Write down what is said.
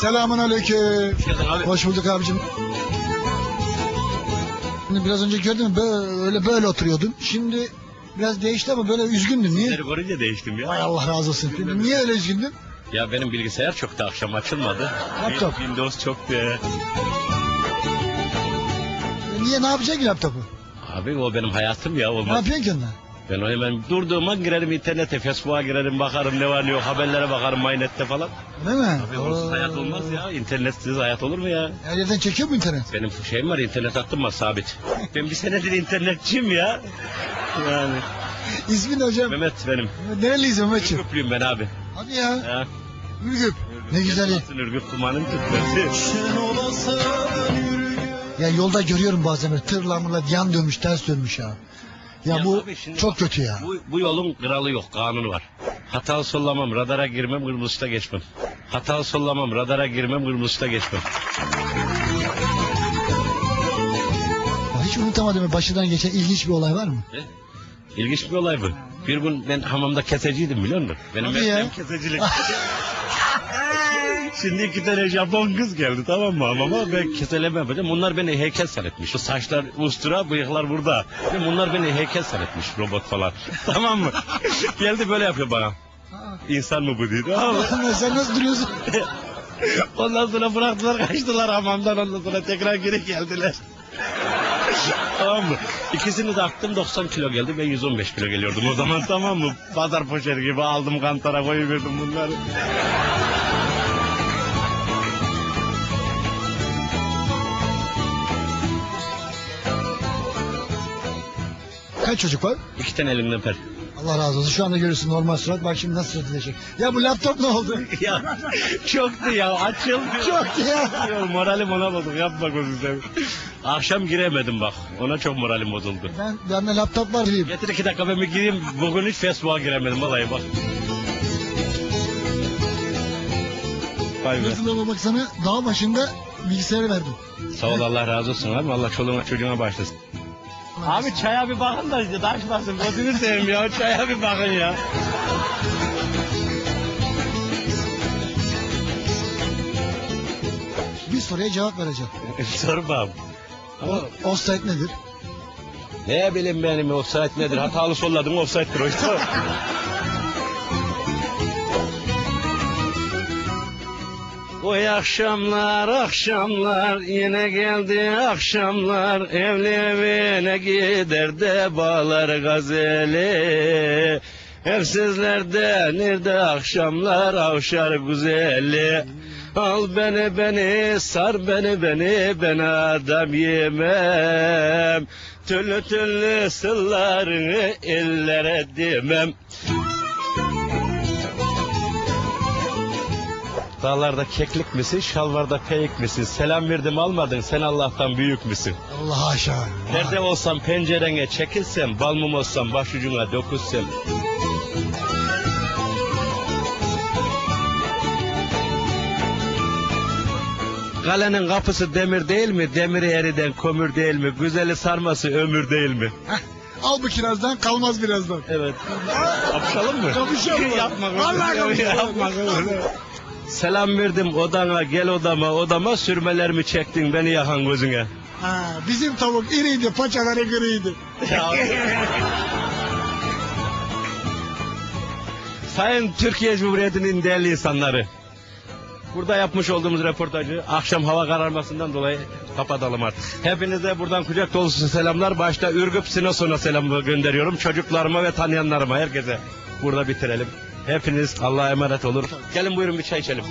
Selamun aleyküm. Hoş bulduk abicim. Şimdi biraz önce gördün mü böyle böyle oturuyordun. Şimdi biraz değişti ama böyle üzgündün. Niye? Seni görünce değiştim ya. Ay Allah razı olsun. Niye öyle üzgündün? Ya benim bilgisayar çoktu akşam açılmadı. Laptop. Windows çoktu. Niye ne yapacaksın ki laptopu? Abi o benim hayatım ya Ne olmaz. yapıyorsun ki onunla? Ben o hemen durduğuma girerim internete, Facebook'a girerim, bakarım ne var ne yok, haberlere bakarım Mynet'te falan. Değil mi? Abi onsuz hayat olmaz ya. İnternetsiz hayat olur mu ya? Her yerden çekiyor mu internet? Benim şeyim var, internet hattım var sabit. Ben bir senedir internetçiyim ya. Yani. İsmin hocam? Mehmet benim. Nereliyiz Mehmetciğim? Ürgüplüyüm ben abi. Hadi ya. Ya. Ürgüp. Ne güzel. ya. Ürgüp kumanın Türkmesi. Ya yolda görüyorum bazen böyle tırla mırla yan dönmüş ters dönmüş ya. Ya, Ya bu abi şimdi çok bak, kötü ya. Bu, bu yolun kralı yok, kanunu var. Hatalı sollamam, radara girmem, kırmızı ışıkta geçmem. Hatalı sollamam, radara girmem, kırmızı ışıkta geçmem. Hiç unutamadım başından geçen ilginç bir olay var mı? E? İlginç bir olay bu. Bir gün ben hamamda keseciydim biliyor musun? Benim Hadi ya. mesleğim kesecilik. Şimdi iki tane Japon kız geldi tamam mı hamama ben keseleme yapacağım. Bunlar beni heykel sanetmiş. Bu saçlar ustura bıyıklar burada. Ve Bunlar beni heykel sanetmiş robot falan. tamam mı? geldi böyle yapıyor bana. İnsan mı bu dedi. Tamam mı? Sen nasıl duruyorsun? Ondan sonra bıraktılar kaçtılar hamamdan ondan sonra tekrar geri geldiler. tamam mı? İkisini de attım 90 kilo geldi ben 115 kilo geliyordum o zaman tamam mı? Pazar poşeti gibi aldım kantara koyuverdim bunları. Kaç çocuk var? İki tane elimden per. Allah razı olsun. Şu anda görüyorsun normal surat. Bak şimdi nasıl edecek. Ya bu laptop ne oldu? ya çoktu ya açıldı. Çok ya. Ya, moralim ona bozuk yapma gözünü seveyim. Akşam giremedim bak ona çok moralim bozuldu. Ben bende laptop var diyeyim. Getir iki dakika ben bir gireyim bugün hiç Facebook'a giremedim vallahi bak. Vay be. Fırtına bak sana dağ başında bilgisayarı verdim. Sağ ol Allah razı olsun abi. Allah çoluğuna çocuğuna başlasın. Abi çaya bir bakın da işte taşmasın. Gözünü seveyim ya. Çaya bir bakın ya. Bir soruya cevap vereceğim. Sor bakalım. Ama Offside nedir? ne bileyim benim offside nedir? Hatalı solladım offside'dir o işte. Oy akşamlar akşamlar yine geldi akşamlar. Evli evine gider de bağlar gazeli. Evsizlerde nerede akşamlar avşar güzeli. Al beni beni sar beni beni ben adam yemem. Türlü türlü sırlarını ellere demem Dağlarda keklik misin, şalvarda peyik misin? Selam verdim almadın, sen Allah'tan büyük müsün? Allah aşağı. Nerede olsam pencerene çekilsem, bal mum olsam başucuna dokunsam. Kalenin kapısı demir değil mi? Demiri eriden kömür değil mi? Güzeli sarması ömür değil mi? Al bu kirazdan kalmaz birazdan. Evet. Kapışalım mı? Kapışalım. Yapma. Vallahi kapışalım. Yapma. Selam verdim odana gel odama odama sürmelerimi çektin beni yakan gözüne. Ha, bizim tavuk iriydi, paçaları griydi. Ya. Sayın Türkiye Cumhuriyeti'nin değerli insanları. Burada yapmış olduğumuz röportajı akşam hava kararmasından dolayı kapatalım artık. Hepinize buradan kucak dolusu selamlar. Başta Ürgüp Sinoson'a selam gönderiyorum. Çocuklarıma ve tanıyanlarıma herkese burada bitirelim. Hepiniz Allah'a emanet olur. Gelin buyurun bir çay içelim.